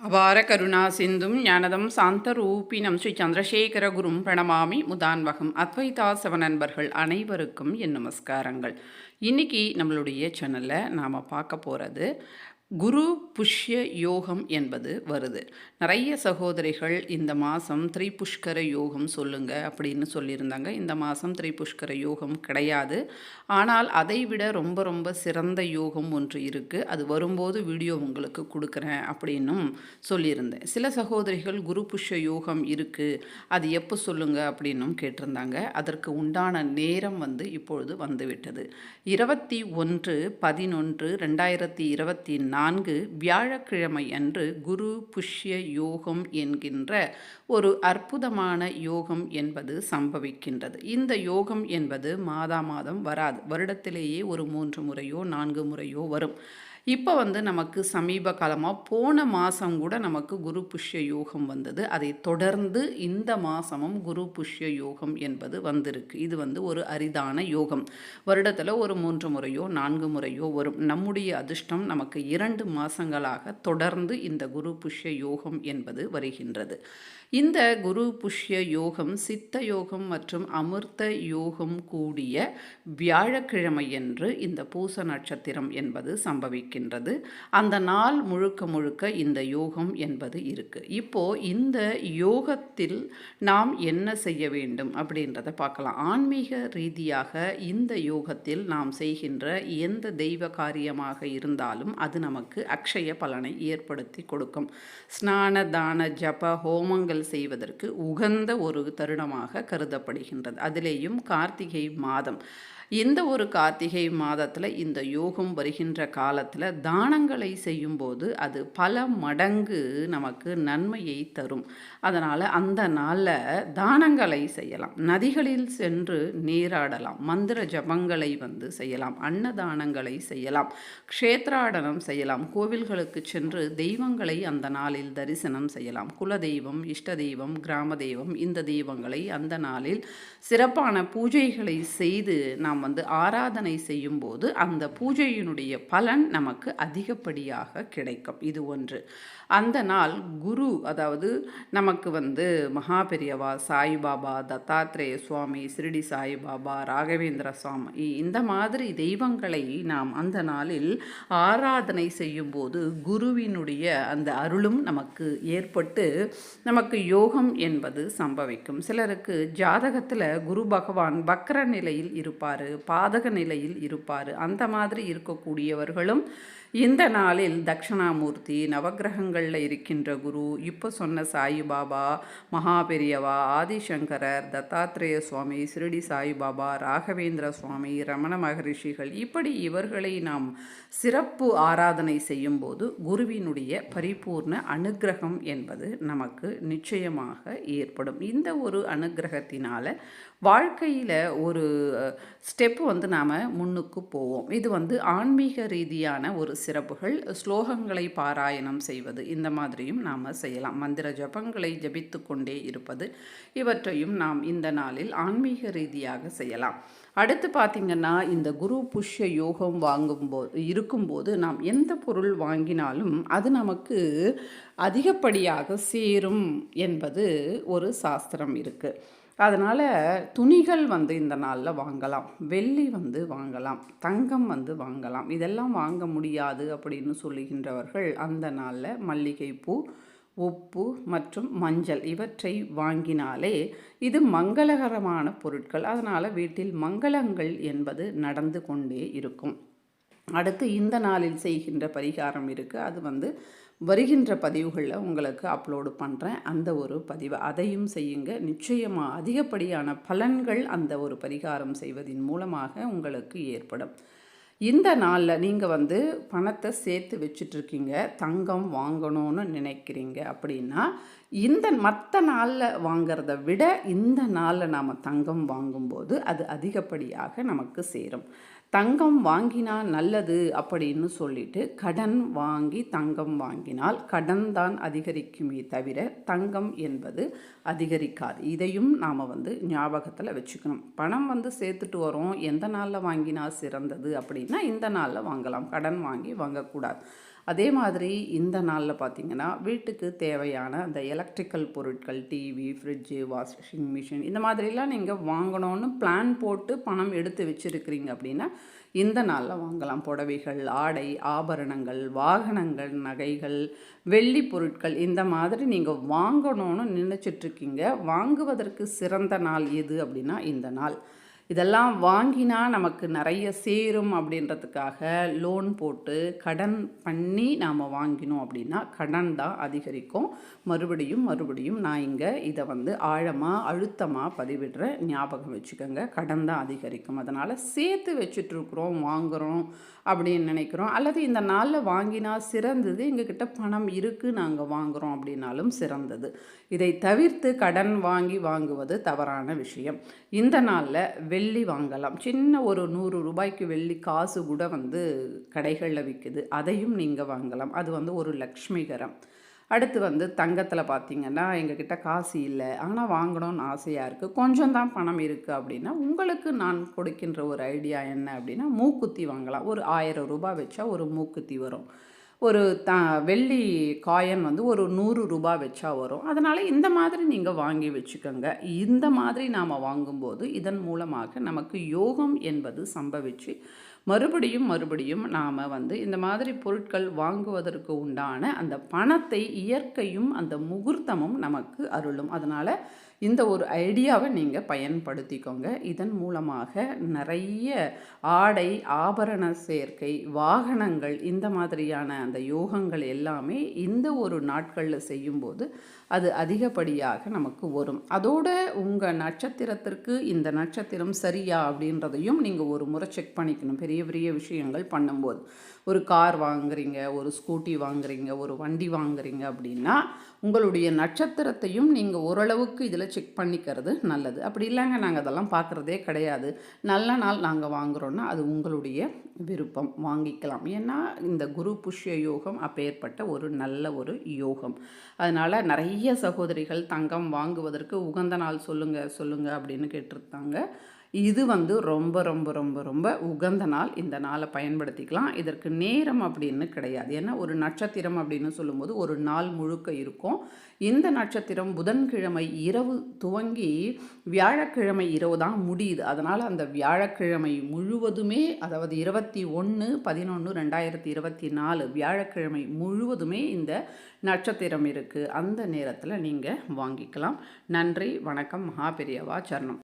அபார கருணா சிந்தும் ஞானதம் சாந்த ரூபினம் ஸ்ரீ சந்திரசேகர குரும் பிரணமாமி முதான்வகம் அத்வைதாசவ நண்பர்கள் அனைவருக்கும் என் நமஸ்காரங்கள். இன்னைக்கு நம்மளுடைய சேனலில் நாம் பார்க்க போகிறது குரு புஷ்ய யோகம் என்பது வருது. நிறைய சகோதரிகள் இந்த மாதம் திரிபுஷ்கர யோகம் சொல்லுங்க அப்படின்னு சொல்லியிருந்தாங்க. இந்த மாதம் திரிபுஷ்கர யோகம் கிடையாது. ஆனால் அதை விட ரொம்ப ரொம்ப சிறந்த யோகம் ஒன்று இருக்குது அது வரும்போது வீடியோ உங்களுக்கு கொடுக்குறேன் அப்படின்னும் சொல்லியிருந்தேன். சில சகோதரிகள் குரு புஷ்ய யோகம் இருக்குது அது எப்போ சொல்லுங்க அப்படின்னும் கேட்டிருந்தாங்க. அதற்கு உண்டான நேரம் வந்து இப்பொழுது வந்துவிட்டது. இருபத்தி ஒன்று பதினொன்று ரெண்டாயிரத்தி இருபத்தி நான்கு வியாழக்கிழமை அன்று குரு புஷ்ய யோகம் என்கின்ற ஒரு அற்புதமான யோகம் என்பது சம்பவிக்கின்றது. இந்த யோகம் என்பது மாதா மாதம் வராது. வருடத்திலேயே ஒரு மூன்று முறையோ நான்கு முறையோ வரும். இப்போ வந்து நமக்கு சமீப காலமாக போன மாதம் கூட நமக்கு குரு புஷ்ய யோகம் வந்தது. அதை தொடர்ந்து இந்த மாதமும் குரு புஷ்ய யோகம் என்பது வந்திருக்கு. இது வந்து ஒரு அரிதான யோகம். வருடத்தில் ஒரு மூன்று முறையோ நான்கு முறையோ வரும். நம்முடைய அதிர்ஷ்டம் நமக்கு இரண்டு மாதங்களாக தொடர்ந்து இந்த குரு புஷ்ய யோகம் என்பது வருகின்றது. இந்த குரு புஷ்ய யோகம் சித்த யோகம் மற்றும் அமிர்த யோகம் கூடிய வியாழக்கிழமையன்று இந்த பூச நட்சத்திரம் என்பது இருக்கின்றது அந்த நாள் முழுக்க முழுக்க இந்த யோகம் என்பது இருக்கு. இப்போ இந்த யோகத்தில் நாம் என்ன செய்ய வேண்டும் அப்படின்றத பார்க்கலாம். ஆன்மீக ரீதியாக இந்த யோகத்தில் நாம் செய்கின்ற எந்த தெய்வ காரியமாக இருந்தாலும் அது நமக்கு அக்ஷய பலனை ஏற்படுத்தி கொடுக்கும். ஸ்நான தான ஜப ஹோமங்கள் செய்வதற்கு உகந்த ஒரு தருணமாக கருதப்படுகின்றது. அதிலேயும் கார்த்திகை மாதம். இந்த ஒரு கார்த்திகை மாதத்தில் இந்த யோகம் வருகின்ற காலத்தில் தானங்களை செய்யும்போது அது பல மடங்கு நமக்கு நன்மையை தரும். அதனால் அந்த நாளில் தானங்களை செய்யலாம். நதிகளில் சென்று நீராடலாம். மந்திர ஜபங்களை வந்து செய்யலாம். அன்னதானங்களை செய்யலாம். க்ஷேத்ராடனம் செய்யலாம். கோவில்களுக்கு சென்று தெய்வங்களை அந்த நாளில் தரிசனம் செய்யலாம். குல தெய்வம் இஷ்ட தெய்வம் கிராம தெய்வம் இந்த தெய்வங்களை அந்த நாளில் சிறப்பான பூஜைகளை செய்து நாம் வந்து ஆராதனை செய்யும்போது அந்த பூஜையினுடைய பலன் நமக்கு அதிகப்படியாக கிடைக்கும். இது ஒன்று. அந்த நாள் குரு அதாவது நமக்கு வந்து மகாபெரியவா சாய்பாபா தத்தாத்ரேய சுவாமி சிறிடி சாய்பாபா ராகவேந்திர சுவாமி இந்த மாதிரி தெய்வங்களை நாம் அந்த நாளில் ஆராதனை செய்யும்போது குருவினுடைய அந்த அருளும் நமக்கு ஏற்பட்டு நமக்கு யோகம் என்பது சம்பவிக்கும். சிலருக்கு ஜாதகத்தில் குரு பகவான் பக்ர நிலையில் இருப்பார். பாதக நிலையில் இருப்பார். அந்த மாதிரி இருக்கக்கூடியவர்களும் இந்த நாளில் தட்சிணாமூர்த்தி நவகிரகங்களில் இருக்கின்ற குரு இப்போ சொன்ன சாயிபாபா மகாபெரியவா ஆதிசங்கரர் தத்தாத்ரேய சுவாமி சிறுடி சாயிபாபா ராகவேந்திர சுவாமி ரமண மகரிஷிகள் இப்படி இவர்களை நாம் சிறப்பு ஆராதனை செய்யும்போது குருவினுடைய பரிபூர்ண அனுகிரகம் என்பது நமக்கு நிச்சயமாக ஏற்படும். இந்த ஒரு அனுகிரகத்தினால் வாழ்க்கையில் ஒரு ஸ்டெப் வந்து நாம் முன்னுக்கு போவோம். இது வந்து ஆன்மீக ரீதியான ஒரு சிறப்புகள் ஸ்லோகங்களை பாராயணம் செய்வது. இந்த மாதிரியும் நாம் செய்யலாம். மந்திர ஜபங்களை ஜபித்து கொண்டே இருப்பது. இவற்றையும் நாம் இந்த நாளில் ஆன்மீக ரீதியாக செய்யலாம். அடுத்து பார்த்திங்கன்னா இந்த குரு புஷ்ய யோகம் வாங்கும்போது இருக்கும்போது நாம் எந்த பொருள் வாங்கினாலும் அது நமக்கு அதிகப்படியாக சேரும் என்பது ஒரு சாஸ்திரம் இருக்குது அதனால் துணிகள் வந்து இந்த நாளில் வாங்கலாம். வெள்ளி வந்து வாங்கலாம். தங்கம் வந்து வாங்கலாம். இதெல்லாம் வாங்க முடியாது அப்படின்னு சொல்லுகின்றவர்கள் அந்த நாளில் மல்லிகைப்பூ உப்பு மற்றும் மஞ்சள் இவற்றை வாங்கினாலே இது மங்களகரமான பொருட்கள். அதனால் வீட்டில் மங்களங்கள் என்பது நடந்து கொண்டே இருக்கும். அடுத்து இந்த நாளில் செய்கின்ற பரிகாரம் இருக்குது அது வந்து வருகின்ற பதிவுகளில் உங்களுக்கு அப்லோடு பண்ணுறேன் அந்த ஒரு பதிவு. அதையும் செய்யுங்க. நிச்சயமாக அதிகப்படியான பலன்கள் அந்த ஒரு பரிகாரம் செய்வதின் மூலமாக உங்களுக்கு ஏற்படும். இந்த நாளில் நீங்கள் வந்து பணத்தை சேர்த்து வச்சிட்ருக்கீங்க. தங்கம் வாங்கணும்னு நினைக்கிறீங்க அப்படின்னா இந்த மற்ற நாளில் வாங்கிறத விட இந்த நாளில் நாம் தங்கம் வாங்கும்போது அது அதிகப்படியாக நமக்கு சேரும். தங்கம் வாங்கினால் நல்லது அப்படின்னு சொல்லிட்டு கடன் வாங்கி தங்கம் வாங்கினால் கடன் தான் அதிகரிக்குமே தவிர தங்கம் என்பது அதிகரிக்காது. இதையும் நாம் வந்து ஞாபகத்தில் வச்சுக்கணும். பணம் வந்து சேர்த்துட்டு வரோம். எந்த நாளில் வாங்கினா சிறந்தது அப்படின்னா இந்த நாளில் வாங்கலாம். கடன் வாங்கி வாங்கக்கூடாது. அதே மாதிரி இந்த நாளில் பார்த்தீங்கன்னா வீட்டுக்கு தேவையான அந்த எலக்ட்ரிக்கல் பொருட்கள் டிவி ஃப்ரிட்ஜு வாஷிங் மிஷின் இந்த மாதிரிலாம் நீங்கள் வாங்கணும்னு பிளான் போட்டு பணம் எடுத்து வச்சுருக்கிறீங்க அப்படின்னா இந்த நாளில் வாங்கலாம். புடவைகள் ஆடை ஆபரணங்கள் வாகனங்கள் நகைகள் வெள்ளி பொருட்கள் இந்த மாதிரி நீங்கள் வாங்கணும்னு நினச்சிட்ருக்கீங்க வாங்குவதற்கு சிறந்த நாள் எது அப்படின்னா இந்த நாள். இதெல்லாம் வாங்கினா நமக்கு நிறைய சேரும் அப்படின்றதுக்காக லோன் போட்டு கடன் பண்ணி நாம் வாங்கினோம் அப்படின்னா கடன் தான் அதிகரிக்கும். மறுபடியும் மறுபடியும் நான் இங்கே இதை வந்து ஆழமாக அழுத்தமாக பதிவிடுற ஞாபகம் வச்சுக்கோங்க. கடன் தான் அதிகரிக்கும். அதனால் சேர்த்து வச்சுட்ருக்குறோம் வாங்குகிறோம் அப்படின்னு நினைக்கிறோம். அல்லது இந்த நாளில் வாங்கினா சிறந்தது எங்ககிட்ட பணம் இருக்குது நாங்கள் வாங்குகிறோம் அப்படின்னாலும் சிறந்தது. இதை தவிர்த்து கடன் வாங்கி வாங்குவது தவறான விஷயம். இந்த நாளில் வெள்ளி வாங்கலாம். சின்ன ஒரு நூறு ரூபாய்க்கு வெள்ளி காசு கூட வந்து கடைகளில் விற்குது அதையும் நீங்கள் வாங்கலாம். அது வந்து ஒரு லக்ஷ்மிகரம் அடுத்து வந்து தங்கத்தில் பார்த்தீங்கன்னா எங்ககிட்ட காசு இல்லை. ஆனால் வாங்கணும்னு ஆசையாக இருக்குது கொஞ்சம் தான் பணம் இருக்குது அப்படின்னா உங்களுக்கு நான் கொடுக்கின்ற ஒரு ஐடியா என்ன அப்படின்னா மூக்குத்தி வாங்கலாம். ஒரு ஆயிரம் ரூபாய் வச்சா ஒரு மூக்குத்தி வரும். ஒரு த வெள்ளி காயின் வந்து ஒரு நூறு ரூபாய் வச்சா வரும். அதனால் இந்த மாதிரி நீங்கள் வாங்கி வச்சுக்கோங்க. இந்த மாதிரி நாம் வாங்கும்போது இதன் மூலமாக நமக்கு யோகம் என்பது சம்பவிச்சு மறுபடியும் மறுபடியும் நாம் வந்து இந்த மாதிரி பொருட்கள் வாங்குவதற்கு உண்டான அந்த பணத்தை இயற்கையும் அந்த முகூர்த்தமும் நமக்கு அருளும். அதனால் இந்த ஒரு ஐடியாவை நீங்கள் பயன்படுத்திக்கோங்க. இதன் மூலமாக நிறைய ஆடை ஆபரண சேர்க்கை வாகனங்கள் இந்த மாதிரியான அந்த யோகங்கள் எல்லாமே இந்த ஒரு நாட்களில் செய்யும்போது அது அதிகப்படியாக நமக்கு வரும். அதோட உங்கள் நட்சத்திரத்திற்கு இந்த நட்சத்திரம் சரியா அப்படின்றதையும் நீங்கள் ஒரு முறை செக் பண்ணிக்கணும். பெரிய பெரிய விஷயங்கள் பண்ணும்போது. ஒரு கார் வாங்குறீங்க ஒரு ஸ்கூட்டி வாங்குறீங்க ஒரு வண்டி வாங்குறீங்க அப்படின்னா உங்களுடைய நட்சத்திரத்தையும் நீங்கள் ஓரளவுக்கு இதில் செக் பண்ணிக்கிறது நல்லது. அப்படி இல்லைங்க நாங்கள் அதெல்லாம் பார்க்குறதே கிடையாது. நல்ல நாள் நாங்கள் வாங்குகிறோன்னா அது உங்களுடைய விருப்பம். வாங்கிக்கலாம். ஏன்னா இந்த குரு புஷ்ய யோகம் அப்பேற்பட்ட ஒரு நல்ல ஒரு யோகம். அதனால் நிறைய சகோதரிகள் தங்கம் வாங்குவதற்கு உகந்த நாள் சொல்லுங்கள் சொல்லுங்கள் அப்படின்னு கேட்டிருந்தாங்க. இது வந்து ரொம்ப ரொம்ப ரொம்ப ரொம்ப உகந்த நாள். இந்த நாளை பயன்படுத்திக்கலாம். இதற்கு நேரம் அப்படின்னு கிடையாது. ஏன்னா ஒரு நட்சத்திரம் அப்படின்னு சொல்லும்போது ஒரு நாள் முழுக்க இருக்கும். இந்த நட்சத்திரம் புதன்கிழமை இரவு துவங்கி வியாழக்கிழமை இரவு தான் முடியுது. அதனால் அந்த வியாழக்கிழமை முழுவதுமே அதாவது இருபத்தி ஒன்று பதினொன்று ரெண்டாயிரத்தி இருபத்தி நாலு வியாழக்கிழமை முழுவதுமே இந்த நட்சத்திரம் இருக்குது அந்த நேரத்தில் நீங்கள் வாங்கிக்கலாம். நன்றி வணக்கம் மகாபெரியவா சரணம்.